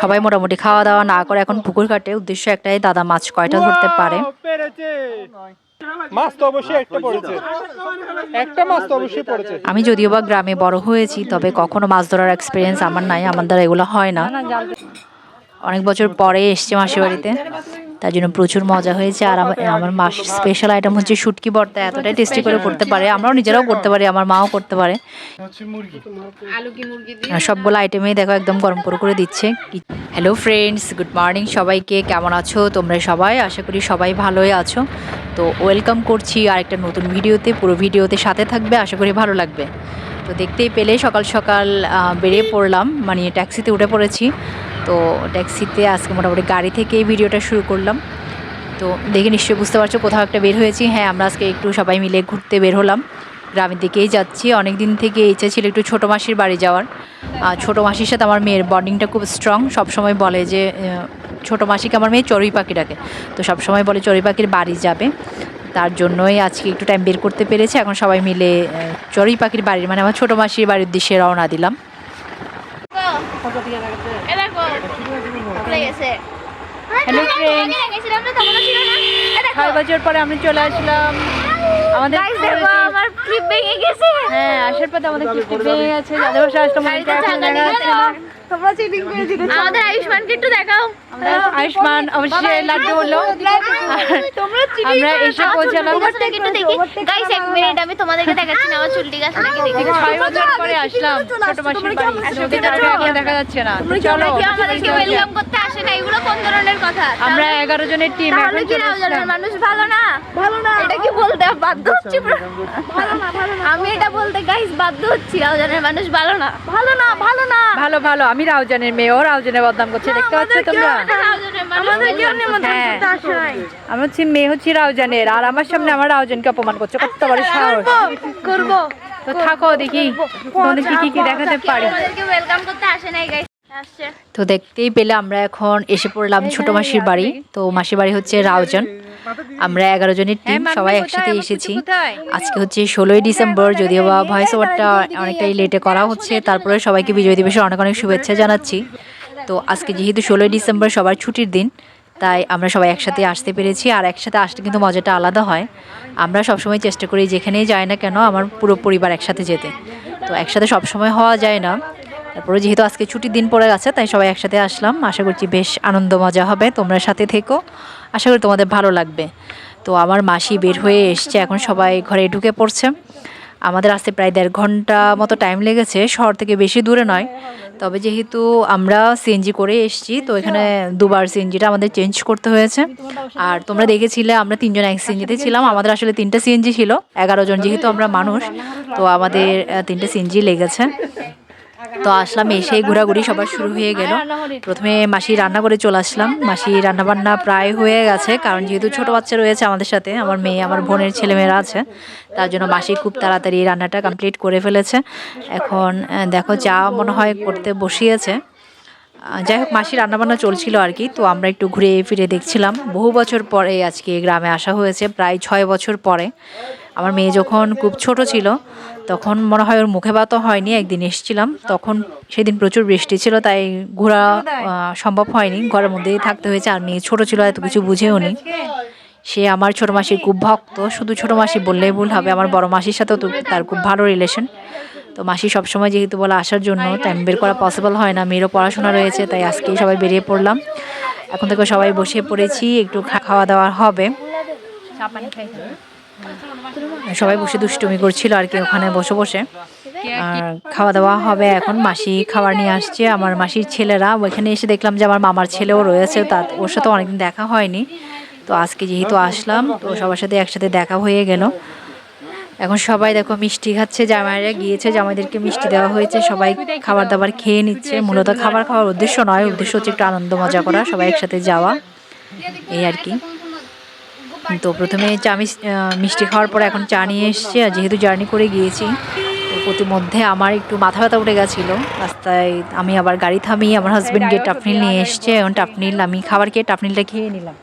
সবাই মোটামুটি খাওয়া দাওয়া না করে এখন পুকুর কাটে উদ্দেশ্য একটাই দাদা মাছ কয়টা ধরতে পারে? মাছ তো অবশ্যই একটা পড়েছে। একটা মাছ তো অবশ্যই পড়েছে। আমি যদিও বা গ্রামে বড় হয়েছি তবে কখনো মাছ ধরার এক্সপিরিয়েন্স আমার নাই আমার দ্বারা এগুলো হয় না। অনেক বছর পরে এসছে মাসির বাড়িতে। তার জন্য প্রচুর মজা হয়েছে। আর আমার আমার মাস স্পেশাল আইটেম হচ্ছে শুটকি ভর্তা। এতটাই টেস্টি করে করতে পারে। আমরাও নিজেরাও করতে পারি আমার মাও করতে পারে। আর সবগুলো আইটেমেই দেখো একদম গরম করে করে দিচ্ছে। হ্যালো ফ্রেন্ডস গুড মর্নিং সবাইকে। কেমন আছো তোমরা সবাই? আশা করি সবাই ভালোই আছো। তো ওয়েলকাম করছি আর একটা নতুন ভিডিওতে। পুরো ভিডিওতে সাথে থাকবে আশা করি ভালো লাগবে। তো দেখতেই পেলে সকাল সকাল বেরিয়ে পড়লাম। মানে ট্যাক্সিতে উঠে পড়েছি। তো ট্যাক্সিতে আজকে মোটামুটি গাড়ি থেকে এই ভিডিওটা শুরু করলাম। তো দেখে নিশ্চয়ই বুঝতে পারছ, কোথাও একটা বের হয়েছি। হ্যাঁ আমরা আজকে একটু সবাই মিলে ঘুরতে বের হলাম। গ্রামের দিকেই যাচ্ছি। অনেক দিন থেকে ইচ্ছা ছিল একটু ছোটো মাসির বাড়ি যাওয়ার। ছোটো মাসির সাথে আমার মেয়ের বন্ডিংটা খুব স্ট্রং সবসময় বলে যে ছোটো মাসিকে আমার মেয়ে চড়ুই পাখি ডাকে। তো সবসময় বলে চড়ুই পাখির বাড়ি যাবে। তার জন্যই আজকে একটু টাইম বের করতে পেরেছি। এখন সবাই মিলে চড়ুই পাখির বাড়ির মানে আমার ছোটো মাসির বাড়ির উদ্দেশ্যে রওনা দিলাম এ দেখো খুলে গেছে Hello, friends. গেছিলাম না তখন ছিল না এ ফ্রেন্ড ছয় বছর পরে আমি চলে আসলাম। আমাদের গাইস দেখো আমার ক্লিপ ভেঙে গেছে। হ্যাঁ আসার পথে আমাদের কিস্তি ভেঙে গেছে যাদের বাসা আসলাম গাড়িতে তোমরা চিটিং করে দিলে আমাদের আয়ুষ্মানকে একটু দেখাও। আয়ুষ্মান অবশ্যই লাড্ডু বলল। তোমরা আমরা এসে পৌঁছালাম। একটু দেখি গাইস এক মিনিট আমি তোমাদেরকে দেখাচ্ছি না আমার চুলটি গাছ নাকি? দেখি ছয় বছর পরে আসলাম ছোট মাসির বাড়ি। ওদের দেখা যাচ্ছে না। চলো আমাদেরকে ওয়েলকাম করতে আসে না এগুলো কোন ধরনের কথা? আমরা এগারো জনের টিম এখন কি চলে মানুষ ভালো না? ভালো না। এটা কি বলতে বাধ্য হচ্ছি ভালো না আমি এটা বলতে গাইস বাধ্য হচ্ছি রাউজানের মানুষ ভালো না। ভালো না ভালো না। ভালো ভালো আমি রাউজানের মেয়ে ও রাউজানের বদনাম করছে দেখতে পাচ্ছ তোমরা? হ্যাঁ। আমি হচ্ছে মেয়ে হচ্ছে রাউজানের আর আমার সামনে আমার রাউজানকে অপমান করছে কত বড় সাহস। করব তো থাকো দেখি তোমাদেরকে কি কি দেখাতে পারি। ওয়েলকাম করতে আসে নাই গাইস তো দেখতেই পেলে আমরা এখন এসে পড়লাম ছোট মাসির বাড়ি। তো মাসির বাড়ি হচ্ছে রাউজান। আমরা এগারো জনের টিম সবাই একসাথে এসেছি। আজকে হচ্ছে ষোলোই ডিসেম্বর যদিও বা ভয়েস ওভারটা অনেকটাই লেটে করা হচ্ছে তারপরে সবাইকে বিজয় দিবসের অনেক অনেক শুভেচ্ছা জানাচ্ছি। তো আজকে যেহেতু ষোলোই ডিসেম্বর সবার ছুটির দিন তাই আমরা সবাই একসাথে আসতে পেরেছি আর একসাথে আসতে কিন্তু মজাটা আলাদা হয়। আমরা সবসময় চেষ্টা করি যেখানেই যাই না কেন আমার পুরো পরিবার একসাথে যেতে। তো একসাথে সবসময় হওয়া যায় না। তারপরে যেহেতু আজকে ছুটির দিন পড়ে গেছে তাই সবাই একসাথে আসলাম। আশা করছি বেশ আনন্দ মজা হবে। তোমরা সাথে থেকো। আশা করি তোমাদের ভালো লাগবে। তো আমার মাসি বের হয়ে এসছে, এখন সবাই ঘরে ঢুকে পড়ছে। আমাদের আসতে প্রায় দেড় ঘণ্টা মতো টাইম লেগেছে, শহর থেকে বেশি দূরে নয়। তবে যেহেতু আমরা সিএনজি করে এসেছি, তো এখানে দুবার সিএনজিটা আমাদের চেঞ্জ করতে হয়েছে। আর তোমরা দেখেছিলে, আমরা তিনজন এক সিএনজিতে ছিলাম, আমাদের আসলে তিনটা সিএনজি ছিল। এগারো জন যেহেতু আমরা মানুষ, তো আমাদের তিনটে সিএনজি লেগেছে। তো আসলাম এসে ঘোরাঘুরি সবার শুরু হয়ে গেল। প্রথমে মাসি রান্না করে চলে আসলাম। মাসি রান্না বান্না প্রায় হয়ে গেছে, কারণ যেহেতু ছোট বাচ্চা রয়েছে আমাদের সাথে, আমার মেয়ে, আমার বোনের ছেলেমেয়েরা আছে, তার জন্য মাসি খুব তাড়াতাড়ি রান্নাটা কমপ্লিট করে ফেলেছে। এখন দেখো চা মনে হয় করতে বসিয়েছে। যাই হোক, মাসি রান্নাবান্না চলছিল আর কি, তো আমরা একটু ঘুরে ফিরে দেখছিলাম। বহু বছর পরে আজকে গ্রামে আসা হয়েছে, প্রায় ছয় বছর পরে। আমার মেয়ে যখন খুব ছোট ছিল, তখন মনে হয় ওর মুখে ভাতও হয়নি, একদিন এসেছিলাম। তখন সেদিন প্রচুর বৃষ্টি ছিল, তাই ঘোরা সম্ভব হয়নি। ঘরের মধ্যেই থাকতে হয়েছে, আর মেয়ে ছোট ছিল, এত কিছু বুঝেও নি। সে আমার ছোট মাসির খুব ভক্ত, শুধু ছোট মাসি বললেই ভুল হবে, আমার বড় মাসির সাথেও তো তার খুব ভালো রিলেশন তো মাসি সবসময় যেহেতু বলে আসার জন্য টাইম বের করা পসিবল হয় না, মেয়েরও পড়াশোনা রয়েছে, তাই আজকেই সবাই বেরিয়ে পড়লাম। এখন থেকে সবাই বসে পড়েছি, একটু খাওয়া দাওয়া হবে। সবাই বসে দুষ্টুমি করছিল আর কি ওখানে বসে বসে। আর খাওয়া দাওয়া হবে এখন। মাসি খাবার নিয়ে আসছে, আমার মাসির ছেলেরা। ওইখানে এসে দেখলাম যে আমার মামার ছেলেও রয়েছে, তা ওর সাথে অনেকদিন দেখা হয়নি। তো আজকে যেহেতু আসলাম, তো সবার সাথে একসাথে দেখা হয়ে গেল। এখন সবাই দেখো মিষ্টি খাচ্ছে, জামাইরা গিয়েছে, জামাইদেরকে মিষ্টি দেওয়া হয়েছে। সবাই খাবার দাবার খেয়ে নিচ্ছে। মূলত খাবার খাওয়ার উদ্দেশ্য নয়, উদ্দেশ্য হচ্ছে একটু আনন্দ মজা করা, সবাই একসাথে যাওয়া। এই আর কি। তো প্রথমে চা মিষ্টি খাওয়ার পর এখন চা নিয়ে এসছে আর যেহেতু জার্নি করে গিয়েছি তো প্রতিমধ্যে আমার একটু মাথা ব্যথা উঠে গেছিল। রাস্তায় আমি আবার গাড়ি থামিয়ে আমার হাজব্যান্ড গিয়ে টাফনিল নিয়ে এসছে এখন টাফনিল আমি খাবার খেয়ে টাফনিলটা খেয়ে নিলাম।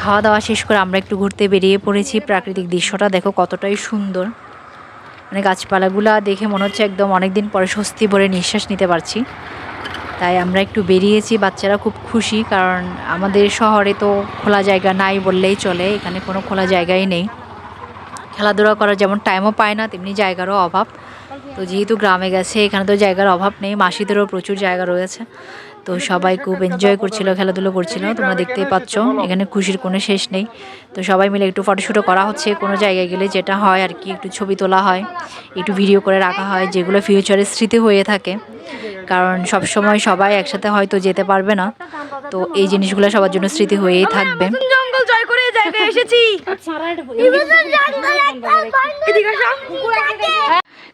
খাওয়া দাওয়া শেষ করে আমরা একটু ঘুরতে বেরিয়ে পড়েছি প্রাকৃতিক দৃশ্যটা দেখো কতটাই সুন্দর। মানে গাছপালাগুলা দেখে মনে হচ্ছে একদম অনেক দিন পরে স্বস্তি ভরে নিঃশ্বাস নিতে পারছি। তাই আমরা একটু বেরিয়েছি, বাচ্চারা খুব খুশি, কারণ আমাদের শহরে তো খোলা জায়গা নাই বললেই চলে, এখানে কোনো খোলা জায়গাই নেই। খেলাধুলা করার যেমন টাইমও পায় না, তেমনি জায়গারও অভাব। তো যেহেতু গ্রামে গেছে, এখানে তো জায়গার অভাব নেই, মাসিদেরও প্রচুর জায়গা রয়েছে। তো সবাই খুব এনজয় করছিল, খেলাধুলো করছিল, তোমরা দেখতেই পাচ্ছ, এখানে খুশির কোনো শেষ নেই। তো সবাই মিলে একটু ফটোশ্যুটও করা হচ্ছে, কোনো জায়গায় গেলে যেটা হয় আর কি, একটু ছবি তোলা হয়, একটু ভিডিও করে রাখা হয়, যেগুলো ফিউচারে স্মৃতি হয়ে থাকে। কারণ সব সময় সবাই একসাথে হয়তো যেতে পারবে না। তো এই জিনিসগুলো সবার জন্য স্মৃতি হয়েই থাকবে। জঙ্গল জয় করে জায়গায় এসেছি।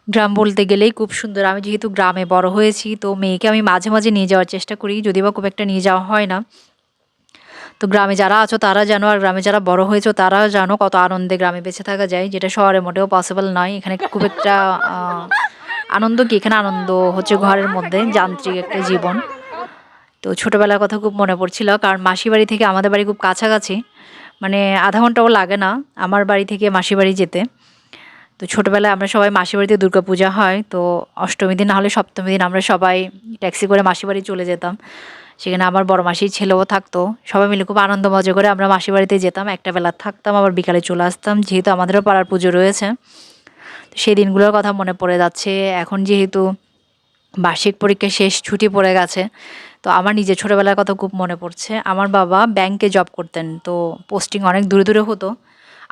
গ্রাম বলতে গেলেই খুব সুন্দর। আমি যেহেতু গ্রামে বড় হয়েছি তো মেয়েকে আমি মাঝে মাঝে নিয়ে যাওয়ার চেষ্টা করি যদি বা খুব একটা নিয়ে যাওয়া হয় না। তো গ্রামে যারা আছো তারা জানো আর গ্রামে যারা বড় হয়েছো তারা জানো কত আনন্দে গ্রামে বেঁচে থাকা যায় যেটা শহরে মোটেও পসিবল নয়। এখানে খুব একটা আহ, আনন্দ কি? এখানে আনন্দ হচ্ছে ঘরের মধ্যে, যান্ত্রিক একটা জীবন। তো ছোটোবেলার কথা খুব মনে পড়ছিল, কারণ মাসি বাড়ি থেকে আমাদের বাড়ি খুব কাছাকাছি। মানে আধা ঘন্টাও লাগে না আমার বাড়ি থেকে মাসি বাড়ি যেতে। তো ছোটোবেলায় আমরা সবাই মাসি বাড়িতে দুর্গা পূজা হয়, তো অষ্টমী দিন না হলে সপ্তমী দিন আমরা সবাই ট্যাক্সি করে মাসি বাড়ি চলে যেতাম। সেখানে আমার বড় মাসির ছেলেও থাকতো, সবাই মিলে খুব আনন্দ মজা করে আমরা মাসি বাড়িতে যেতাম। একটা বেলা থাকতাম, আবার বিকালে চলে আসতাম, যেহেতু আমাদেরও পাড়ার পুজো রয়েছে। সেই দিনগুলোর কথা মনে পড়ে যাচ্ছে। এখন যেহেতু বার্ষিক পরীক্ষা শেষ ছুটি পড়ে গেছে, তো আমার নিজের ছোটোবেলার কথা খুব মনে পড়ছে। আমার বাবা ব্যাংকে জব করতেন, তো পোস্টিং অনেক দূরে দূরে হতো।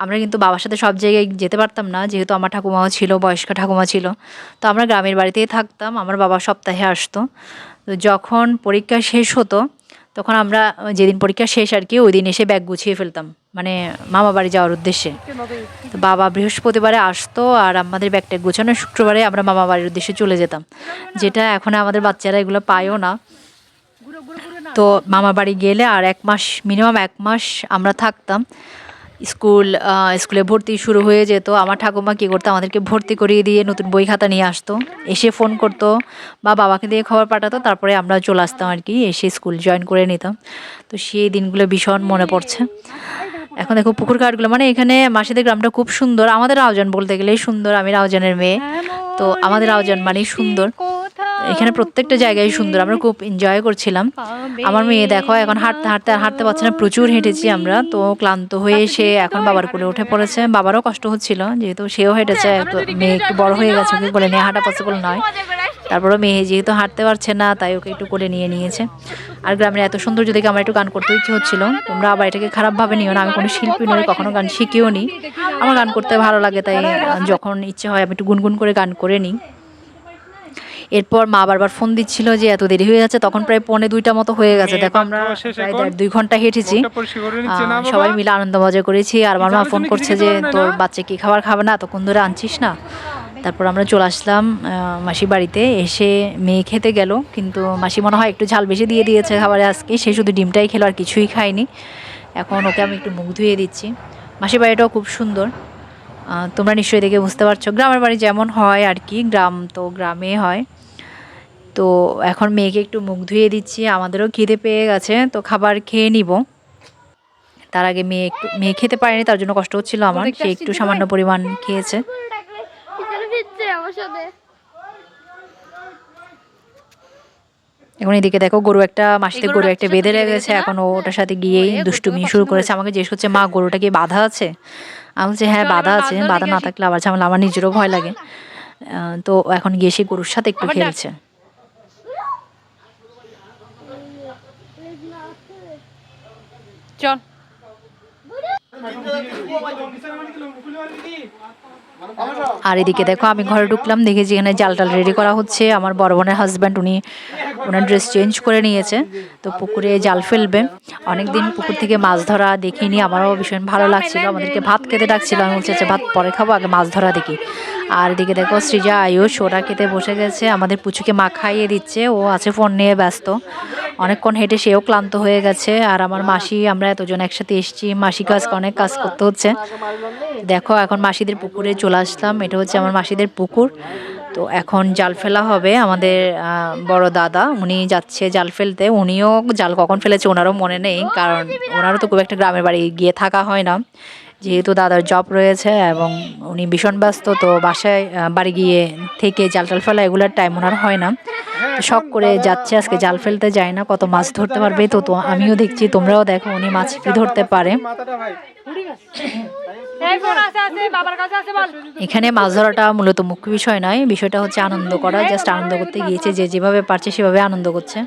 আমরা কিন্তু বাবার সাথে সব জায়গায় যেতে পারতাম না, যেহেতু আমার ঠাকুমাও ছিল, বয়স্ক ঠাকুমা ছিল। তো আমরা গ্রামের বাড়িতেই থাকতাম, আমার বাবা সপ্তাহে আসতো। তো যখন পরীক্ষা শেষ হতো, তখন আমরা যেদিন পরীক্ষা শেষ আর কি, ওই দিন এসে ব্যাগ গুছিয়ে ফেলতাম। মানে মামা বাড়ি যাওয়ার উদ্দেশ্যে। তো বাবা বৃহস্পতিবারে আসতো আর আমাদের ব্যাগটা গোছানো, শুক্রবারে আমরা মামা বাড়ির উদ্দেশ্যে চলে যেতাম। যেটা এখন আমাদের বাচ্চারা এগুলো পায়ও না। তো মামা বাড়ি গেলে আর এক মাস, মিনিমাম এক মাস আমরা থাকতাম। স্কুল স্কুলে ভর্তি শুরু হয়ে যেত। আমার ঠাকুমা কী করতো, আমাদেরকে ভর্তি করিয়ে দিয়ে নতুন বই খাতা নিয়ে আসতো। এসে ফোন করতো বা বাবাকে দিয়ে খবর পাঠাতো, তারপরে আমরা চলে আসতাম আর কি, এসে স্কুল জয়েন করে নিতাম। তো সেই দিনগুলো ভীষণ মনে পড়ছে। এখন দেখো পুকুর ঘাটগুলো মানে এখানে মাসিদের গ্রামটা খুব সুন্দর। আমাদের আয়োজন বলতে গেলেই সুন্দর আমি রাউজানের মেয়ে। তো আমাদের আয়োজন মানেই সুন্দর। এখানে প্রত্যেকটা জায়গায় সুন্দর। আমরা খুব এনজয় করছিলাম। আমার মেয়ে দেখো, এখন হাঁটতে হাঁটতে আর হাঁটতে পারছে না। প্রচুর হেঁটেছি আমরা। তো ক্লান্ত হয়ে সে এখন বাবার কোলে উঠে পড়েছে। বাবারও কষ্ট হচ্ছিল, যেহেতু সেও হেঁটেছে। মেয়ে একটু বড় হয়ে গেছে ওকে কোলে নিয়ে। হাঁটা পসিবল নয়। তারপরে মেয়ে যেহেতু হাঁটতে পারছে না, তাই ওকে একটু কোলে নিয়ে নিয়েছে। আর গ্রামের এত সৌন্দর্য দেখে আমার একটু গান করতে ইচ্ছে হচ্ছিল, তোমরা আবার এটাকে খারাপভাবে নিও না। আমি কোনো শিল্পী নই, কখনো গান শিখিও নি। আমার গান করতে ভালো লাগে, তাই যখন ইচ্ছে হয় আমি একটু গুনগুন করে গান করে নিই। এরপর মা বারবার ফোন দিচ্ছিল যে এত দেরি হয়ে যাচ্ছে তখন প্রায় পৌনে দুইটা মতো হয়ে গেছে। দেখো আমরা প্রায় দেড় দুই ঘণ্টা হেঁটেছি? সবাই মিলে আনন্দ মজা করেছি। আর আমার মা ফোন করছে যে তোর বাচ্চা কি খাবার খাবে না? তখন ধরে আনছিস না? তারপর আমরা চলে আসলাম মাসি বাড়িতে। এসে মেয়ে খেতে গেল কিন্তু মাসি মনে হয় একটু ঝাল বেশি দিয়ে দিয়েছে খাবারে আজকে। সে শুধু ডিমটাই খেলো আর কিছুই খায়নি। এখন ওকে আমি একটু মুখ ধুয়ে দিচ্ছি। মাসির বাড়িটাও খুব সুন্দর। তোমরা নিশ্চয়ই দেখে বুঝতে পারছ গ্রামের বাড়ি যেমন হয় আর কি গ্রাম তো গ্রামে হয়। তো এখন মেয়েকে একটু মুখ ধুয়ে দিচ্ছি আমাদেরও খিদে পেয়ে গেছে তো খাবার খেয়ে নিব। তার আগে মেয়ে একটু মেয়ে খেতে পারেনি তার জন্য কষ্ট হচ্ছিল আমার সে একটু সামান্য পরিমাণ খেয়েছে। এখন এদিকে দেখো গরু একটা মাসিতে গরু একটা বেঁধে রেখেছে এখন ওটার সাথে গিয়েই দুষ্টুমি শুরু করেছে। আমাকে জিজ্ঞেস করছে মা গরুটা কি বাধা আছে? আমি বলছি হ্যাঁ বাধা আছে বাধা না থাকলে আবার ঝামেলা আমার নিজেরও ভয় লাগে তো এখন গিয়ে সেই গরুর সাথে একটু খেলছে চল আর এদিকে দেখো, আমি ঘরে ঢুকলাম, দেখেছি এখানে জাল টাল রেডি করা হচ্ছে। আমার বড় বোনের হাজব্যান্ড উনি ওনার ড্রেস চেঞ্জ করে নিয়েছে। তো পুকুরে জাল ফেলবে। অনেকদিন পুকুর থেকে মাছ ধরা দেখিনি, আমারও ভীষণ ভালো লাগছিল। আমাদেরকে ভাত খেতে ডাকছিল, আমি বলছি আচ্ছা ভাত পরে খাব, আগে মাছ ধরা দেখি। আর এদিকে দেখো সৃজা, আয়ুষ, ওরা খেতে বসে গেছে। আমাদের পুচুকে মা খাইয়ে দিচ্ছে। ও আছে ফোন নিয়ে ব্যস্ত। অনেকক্ষণ হেঁটে সেও ক্লান্ত হয়ে গেছে। আর আমার মাসি, আমরা এতজন একসাথে এসেছি। মাসি কাজ, অনেক কাজ করতে হচ্ছে। দেখো, এখন মাসিদের পুকুরে চলে আসলাম। এটা হচ্ছে আমার মাসিদের পুকুর। তো এখন জাল ফেলা হবে আমাদের বড় দাদা। উনি যাচ্ছে জাল ফেলতে। উনিও জাল কখন ফেলেছে ওনারও মনে নেই। কারণ ওনারও তো খুব একটা গ্রামের বাড়ি গিয়ে থাকা হয় না। যেহেতু দাদার জব রয়েছে এবং উনি ভীষণ ব্যস্ত, তো বাসায় বাড়ি গিয়ে থেকে জাল টাল ফেলা এগুলোর টাইম ওনার হয় না। শখ করে যাচ্ছে, আজকে জাল ফেলতে যায় না, কত মাছ ধরতে পারবে? তো তো আমিও দেখছি, তোমরাও দেখো উনি মাছ কি ধরতে পারে। এখানে মাছ ধরাটা মূলত মুখ্য বিষয় নয়, বিষয়টা হচ্ছে আনন্দ করা জাস্ট আনন্দ করতে গিয়েছে, যে যেভাবে পারছে সেভাবে আনন্দ করছে।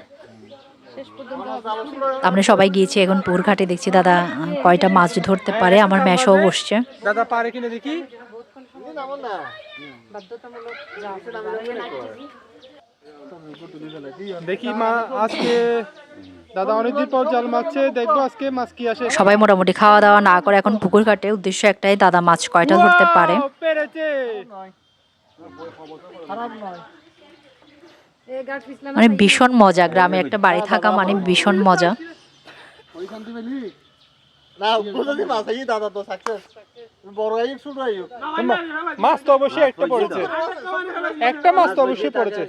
আমরা সবাই গিয়েছি এখন পুর ঘাটে দেখছি দাদা কয়টা মাছ ধরতে পারে আমার মেশও বসছে। দাদা পারে কিনা দেখি। দেখি মা আজকে দাদা অনেকদিন পর জাল মারছে দেখব আজকে মাছ কি আসে। সবাই মোটামুটি খাওয়া দাওয়া না করে এখন পুকুর ঘাটে উদ্দেশ্য একটাই দাদা মাছ কয়টা ধরতে পারে? পেরেছে। মানে ভীষণ মজা গ্রামে একটা বাড়ি থাকা মানে ভীষণ মজা।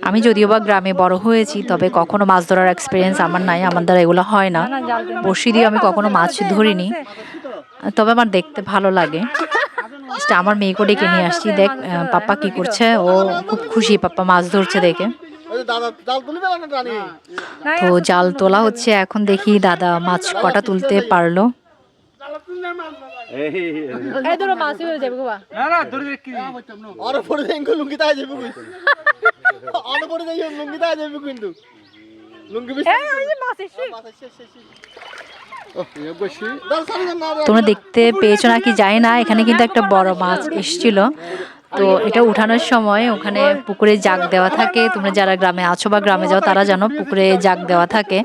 আমি যদিও বা গ্রামে বড় হয়েছি তবে কখনো মাছ ধরার এক্সপিরিয়েন্স আমার নাই আমার দ্বারা এগুলো হয় না। বড়শি দিয়ে আমি কখনো মাছ ধরিনি। তবে আমার দেখতে ভালো লাগে। আমার মেয়েকে ডেকে নিয়ে আসছি দেখ পাপ্পা কি করছে? ও খুব খুশি পাপ্পা মাছ ধরছে দেখে। ওই দাদা জাল তুলবে না জানি তো জাল তোলা হচ্ছে এখন দেখি দাদা মাছ কটা তুলতে পারল। ইয়ে তোমরা দেখতে পেয়েছ নাকি? জানি না এখানে কিন্তু একটা বড় মাছ এসছিল। তো এটা উঠানোর সময় ওখানে পুকুরে জাগ দেওয়া থাকে। তোমরা যারা গ্রামে আছো বা গ্রামে যাও, তারা জানো পুকুরে জাগ দেওয়া থাকে।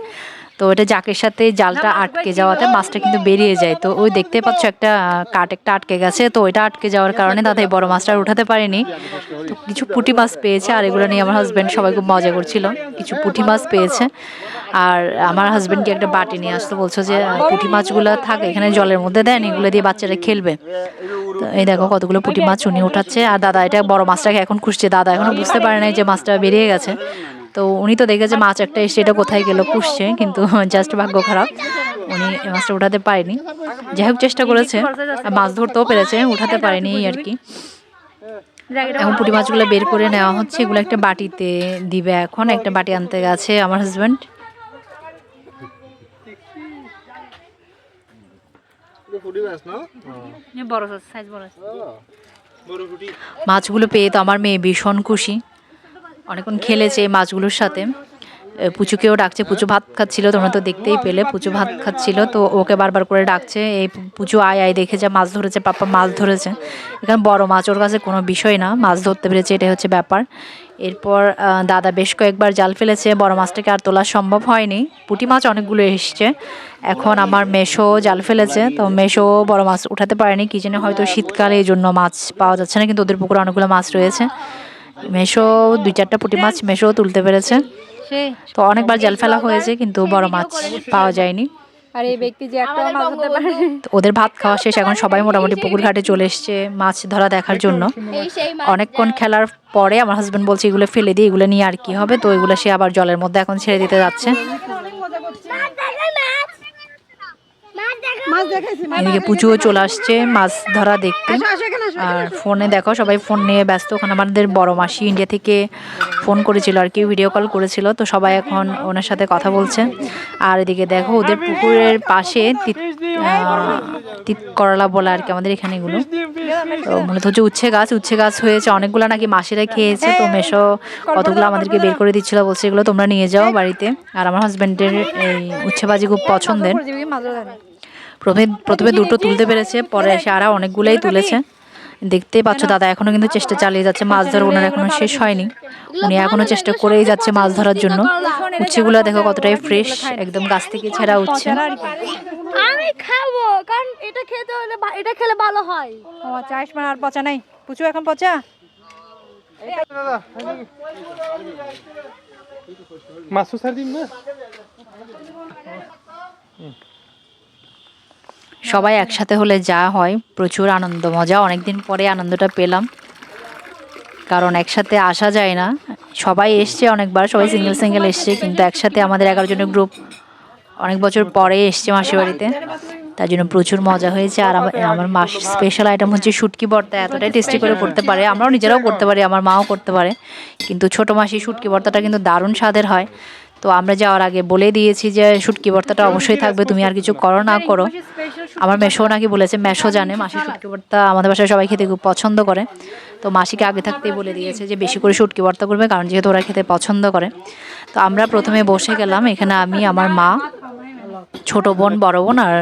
তো এটা জাকের সাথে জালটা আটকে যাওয়াতে মাছটা কিন্তু বেরিয়ে যায়। তো ওই দেখতে পাচ্ছ একটা কাঠ একটা আটকে গেছে। তো ওইটা আটকে যাওয়ার কারণে এই বড় মাছটা উঠাতে পারেনি। তো কিছু পুঁটি মাছ পেয়েছে আর এগুলো নিয়ে আমার হাজব্যান্ড সবাই খুব মজা করছিল। কিছু পুঁটি মাছ পেয়েছে। আর আমার হাজব্যান্ডকে একটা বাটি নিয়ে আসতে বলছো যে পুঁটি মাছগুলো থাকে, এখানে জলের মধ্যে দেন, এগুলো দিয়ে বাচ্চারা খেলবে। এই দেখো কতগুলো পুঁটি মাছ উনি উঠাচ্ছে আর দাদা এটা বড় মাছটাকে এখন খুঁজছে। দাদা এখনও বুঝতে পারে নাই যে মাছটা বেরিয়ে গেছে। তো উনি তো দেখেছে মাছ একটা এসে এটা কোথায় গেল খুঁজছে কিন্তু জাস্ট ভাগ্য খারাপ। উনি এই মাছটা উঠাতে পারেনি। যাই হোক চেষ্টা করেছে। আর মাছ ধরতেও পেরেছে উঠাতে পারেনি আর কি। এখন পুঁটি মাছগুলো বের করে নেওয়া হচ্ছে। এগুলো একটা বাটিতে দিবে এখন একটা বাটি আনতে গেছে আমার হাজব্যান্ড ফুডি মাছ না বড় সাইজ বড় বড় ফুটি মাছগুলো পেয়ে তো আমার মেয়ে ভীষণ খুশি। অনেকক্ষণ খেলেছে মাছগুলোর সাথে। পুচুকেও ডাকছে, পুচু ভাত খাচ্ছিল, তোমরা তো দেখতেই পেলে, পুচু ভাত খাচ্ছিল, তো ওকে বারবার করে ডাকছে, এই পুচু আয় আয় দেখেছে মাছ ধরেছে, পাপা মাছ ধরেছে। এখানে বড় মাছ, ওর কাছে কোনো বিষয় না, মাছ ধরতে পেরেছে, এটাই হচ্ছে ব্যাপার। এরপর দাদা বেশ কয়েকবার জাল ফেলেছে, বড় মাছটাকে আর তোলা সম্ভব হয়নি। পুঁটি মাছ অনেকগুলো এসছে। এখন আমার মেশো জাল ফেলেছে, তো মেশো বড় মাছ উঠাতে পারেনি, কি জন্য হয়তো শীতকালে এই জন্য মাছ পাওয়া যাচ্ছে না, কিন্তু ওদের পুকুরে অনেকগুলো মাছ রয়েছে। মেশো দুই চারটা পুঁটি মাছ মেশো তুলতে পেরেছে। তো অনেকবার জাল ফেলা হয়েছে কিন্তু বড় মাছ পাওয়া যায়নি। আর এই ব্যক্তি যে একটা মাছ ধরতে পারে। তো ওদের ভাত খাওয়া শেষ এখন সবাই মোটামুটি পুকুর ঘাটে চলে এসছে মাছ ধরা দেখার জন্য। অনেকক্ষণ খেলার পরে আমার হাজব্যান্ড বলছে এগুলো ফেলে দিই এগুলো নিয়ে আর কি হবে? তো এগুলো সে আবার জলের মধ্যে এখন ছেড়ে দিতে যাচ্ছে মাছ দেখাইছি এদিকে পুচুও চলে আসছে মাছ ধরা দেখতে। আর ফোনে দেখো সবাই ফোন নিয়ে ব্যস্ত। ওখানে আমাদের বড় মাসি ইন্ডিয়া থেকে ফোন করেছিল আর কি ভিডিও কল করেছিল। তো সবাই এখন ওনার সাথে কথা বলছে। আর এদিকে দেখো ওদের পুকুরের পাশে তিত করলা বলা আর কি আমাদের এখানে এগুলো। তো মূলত হচ্ছে উচ্ছে গাছ। উচ্ছে গাছ হয়েছে অনেকগুলো নাকি মাসিরা খেয়েছে। তো মেশো কতগুলো আমাদেরকে বের করে দিচ্ছিল বলছে এগুলো তোমরা নিয়ে যাও বাড়িতে। আর আমার হাজব্যান্ডের এই উচ্ছে ভাজি খুব পছন্দের। প্রথমে প্রথমে দুটো তুলতে পেরেছে পরে এসে আরও অনেকগুলোই তুলেছে। দেখতেই পাচ্ছ দাদা এখনও কিন্তু চেষ্টা চালিয়ে যাচ্ছে মাছ ধরা ওনার এখনও শেষ হয়নি। উনি এখনও চেষ্টা করেই যাচ্ছে মাছ ধরার জন্য। উচ্ছেগুলো দেখো কতটাই ফ্রেশ একদম গাছ থেকে ছেঁড়া উচ্ছে। আমি খাব কারণ এটা খেতে হলে এটা খেলে ভালো হয়। ও আচ্ছা আয়ুষ্মান আর পচা নাই? পুচু এখন পচা? মাছ ছাড় দিন না? সবাই একসাথে হলে যা হয়, প্রচুর আনন্দ, মজা। অনেকদিন পরে আনন্দটা পেলাম। কারণ একসাথে আসা যায় না। সবাই এসছে অনেকবার, সবাই সিঙ্গেল সিঙ্গেল এসছে, কিন্তু একসাথে আমাদের এগারো জনের গ্রুপ অনেক বছর পরে এসছে মাসির বাড়িতে। তার জন্য প্রচুর মজা হয়েছে। আর আমার মাস স্পেশাল আইটেম হচ্ছে শুটকি ভর্তা। এতটাই টেস্টি করে করতে পারে। আমরাও নিজেরাও করতে পারি, আমার মাও করতে পারে। কিন্তু ছোটো মাসি শুটকি ভর্তাটা কিন্তু দারুণ স্বাদের হয়। তো আমরা যাওয়ার আগে বলে দিয়েছি যে শুটকি ভর্তাটা অবশ্যই থাকবে তুমি আর কিছু করো না করো। আমার মেশো নাকি বলেছে মেশো জানে মাসি শুটকি ভর্তা আমাদের বাসায় সবাই খেতে খুব পছন্দ করে। তো মাসিকে আগে থাকতেই বলে দিয়েছে যে বেশি করে শুটকি ভর্তা করবে কারণ যেহেতু ওরা খেতে পছন্দ করে। তো আমরা প্রথমে বসে গেলাম এখানে আমি আমার মা ছোট বোন বড় বোন আর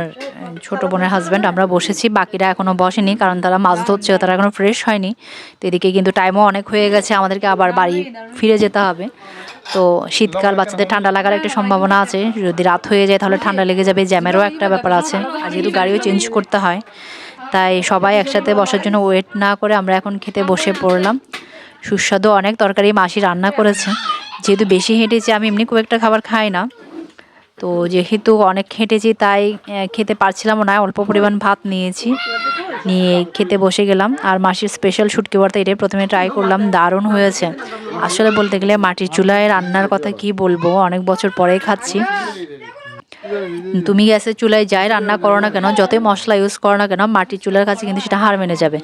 ছোট বোনের হাজব্যান্ড আমরা বসেছি, বাকিরা এখনও বসেনি, কারণ তারা মাছ ধরছে, তারা এখনও ফ্রেশ হয়নি। তো এদিকে কিন্তু টাইমও অনেক হয়ে গেছে, আমাদেরকে আবার বাড়ি ফিরে যেতে হবে। তো শীতকাল, বাচ্চাদের ঠান্ডা লাগার একটা সম্ভাবনা আছে, যদি রাত হয়ে যায় তাহলে ঠান্ডা লেগে যাবে, জ্যামেরও একটা ব্যাপার আছে, আর যেহেতু গাড়িও চেঞ্জ করতে হয়, তাই সবাই একসাথে বসার জন্য ওয়েট না করে আমরা এখন খেতে বসে পড়লাম। সুস্বাদু অনেক তরকারি মাসি রান্না করেছে, যেহেতু বেশি হেঁটেছি, আমি এমনি খুব একটা খাবার খাই না। তো যেহেতু অনেক খেটেছি, তাই খেতে পারছিলাম না, অল্প পরিমাণ ভাত নিয়েছি। নিয়ে খেতে বসে গেলাম। আর মাসির স্পেশাল শুটকি ভর্তা এটাই প্রথমে ট্রাই করলাম, দারুণ হয়েছে। আসলে বলতে গেলে মাটির চুলায় রান্নার কথা কি বলব? অনেক বছর পরেই খাচ্ছি। তুমি গ্যাসের চুলায় যাই রান্না করো না কেন যতই মশলা ইউজ করো না কেন মাটির চুলার কাছে কিন্তু সেটা হার মেনে যাবে।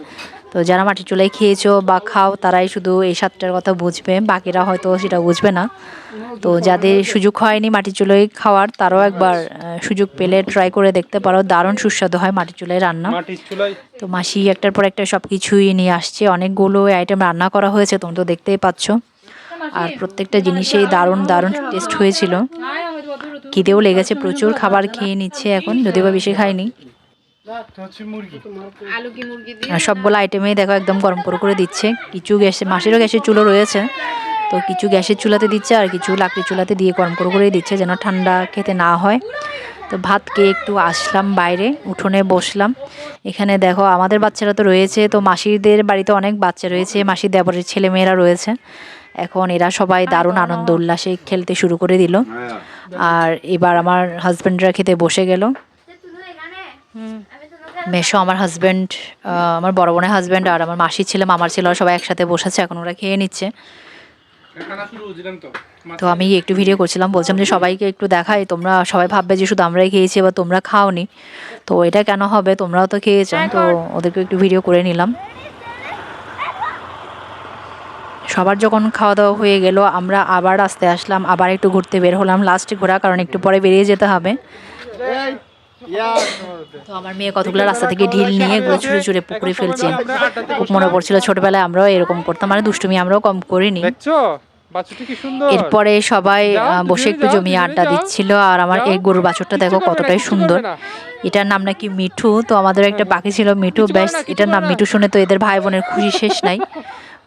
তো যারা মাটির চুলায় খেয়েছো বা খাও তারাই শুধু এই স্বাদটার কথা বুঝবে বাকিরা হয়তো সেটা বুঝবে না। তো যাদের সুযোগ হয়নি মাটির চুলায় খাওয়ার তারাও একবার সুযোগ পেলে ট্রাই করে দেখতে পারো দারুণ সুস্বাদু হয় মাটির চুলায় রান্না। তো মাসি একটার পর একটা সব কিছুই নিয়ে আসছে অনেকগুলো আইটেম রান্না করা হয়েছে তুমি তো দেখতেই পাচ্ছ। আর প্রত্যেকটা জিনিসেই দারুণ দারুণ টেস্ট হয়েছিল। খিদেও লেগেছে, প্রচুর খাবার খেয়ে নিচ্ছে এখন, যদিও বা বেশি আর সবগুলো আইটেমেই দেখো, একদম গরম করে করে দিচ্ছে। কিছু গ্যাসে, মাসিরও গ্যাসের চুলো রয়েছে। তো কিছু গ্যাসের চুলাতে দিচ্ছে আর কিছু লাকড়ি চুলাতে দিয়ে গরম করে করে দিচ্ছে যেন ঠান্ডা খেতে না হয়। তো ভাত খেয়ে একটু আসলাম বাইরে, উঠোনে বসলাম। এখানে দেখো, আমাদের বাচ্চারা তো রয়েছে। তো মাসিদের বাড়িতে অনেক বাচ্চা রয়েছে, মাসির দেবরের ছেলে মেয়েরা রয়েছে। এখন এরা সবাই দারুণ আনন্দ উল্লাসে খেলতে শুরু করে দিল। আর এবার আমার হাজব্যান্ডরা খেতে বসে গেল। মেশো আমার হাজব্যান্ড আমার বড় বোনের হাজব্যান্ড আর আমার মাসির ছেলে মামার ছেলে সবাই একসাথে বসেছে এখন ওরা খেয়ে নিচ্ছে। এখানে শুরু বুঝলাম তো। তো আমি একটু ভিডিও করছিলাম বলছিলাম যে সবাইকে একটু দেখাই তোমরা সবাই ভাববে যে শুধু আমরাই খেয়েছি বা তোমরা খাওনি। তো এটা কেন হবে? তোমরাও তো খেয়েছো তো ওদেরকে একটু ভিডিও করে নিলাম। সবার যখন খাওয়া দাওয়া হয়ে গেল আমরা আবার আসতে আসলাম আবার একটু ঘুরতে বের হলাম লাস্টে ঘোরা কারণ একটু পরে বেরিয়ে যেতে হবে। তো আমার মেয়ে কতগুলো রাস্তা থেকে ঢিল নিয়ে এগুলো ছুঁড়ে ছুঁড়ে পুকুরে ফেলছে। খুব মনে পড়ছিল ছোটবেলায় আমরাও এরকম করতাম। মানে দুষ্টুমি আমরাও কম করিনি। এরপরে সবাই বসে একটু জমিয়ে আড্ডা। দিচ্ছিল আর আমার এই গরুর বাছুরটা দেখো কতটাই সুন্দর। এটার নাম নাকি মিঠু তো আমাদের একটা পাখি ছিল মিঠু ব্যাস এটার নাম। মিঠু শুনে তো এদের ভাই বোনের খুশি শেষ নাই।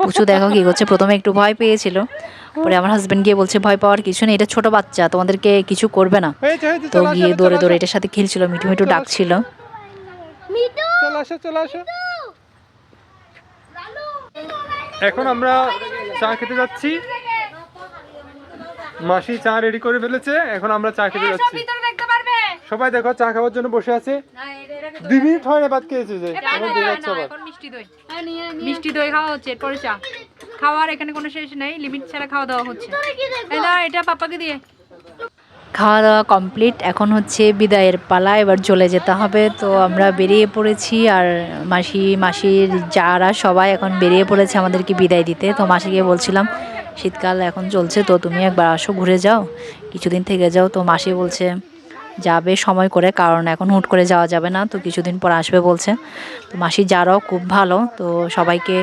পুচু দেখো কি করছে? প্রথমে একটু ভয় পেয়েছিল। পরে আমার হাজবেন্ড গিয়ে বলছে ভয় পাওয়ার কিছু নেই এটা ছোট বাচ্চা তোমাদেরকে কিছু করবে না। তো গিয়ে দৌড়ে দৌড়ে এটার সাথে খেলছিল মিঠু মিঠু ডাকছিল। এখন আমরা চা খেতে যাচ্ছি। মাসি চা রেডি করে ফেলেছে এখন আমরা চা খেতে যাচ্ছি। সবাই দেখো চা খাওয়ার জন্য বসে আছে। দুই মিনিট হয় না বাদ খেয়েছে যে। এখন মিষ্টি দই। মিষ্টি দই খাওয়া হচ্ছে এরপরে চা। খাওয়ার এখানে কোনো শেষ নেই লিমিট ছাড়া খাওয়া দাওয়া হচ্ছে। এটা পাপাকে দিয়ে। খাওয়া দাওয়া কমপ্লিট এখন হচ্ছে বিদায়ের পালা এবার চলে যেতে হবে। তো আমরা বেরিয়ে পড়েছি আর মাসি মাসির যারা সবাই এখন বেরিয়ে পড়েছে আমাদেরকে বিদায় দিতে। তো মাসিকে বলছিলাম শীতকাল এখন চলছে তো তুমি একবার আসো ঘুরে যাও। কিছুদিন থেকে যাও তো মাসি বলছে যাবে সময় করে, কারণ এখন হুট করে যাওয়া যাবে না, তো কিছুদিন পর আসবে বলছে। তো মাসি যারাও খুব ভালো, তো সবাইকে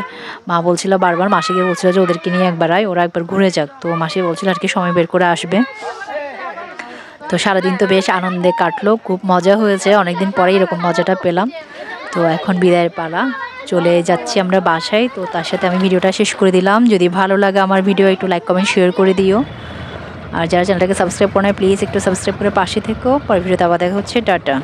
মা বলছিল বারবার, মাসিকে বলছিল যে ওদেরকে নিয়ে একবার আয়, ওরা একবার ঘুরে যাক। তো মাসি বলছিল আর কি সময় বের করে আসবে। তো সারাদিন তো বেশ আনন্দে কাটলো, খুব মজা হয়েছে, অনেকদিন পরে এরকম মজাটা পেলাম। তো এখন বিদায়ের পালা, চলে যাচ্ছি আমরা বাসায়, তো তার সাথে আমি ভিডিওটা শেষ করে দিলাম। যদি ভালো লাগে আমার ভিডিও, একটু লাইক কমেন্ট শেয়ার করে দিও। আর যারা চ্যানেলটাকে সাবস্ক্রাইব করে প্লিজ একটু সাবস্ক্রাইব করে পাশে থেকো। পরে ভিডিওতে আবার দেখা হচ্ছে। টাটা।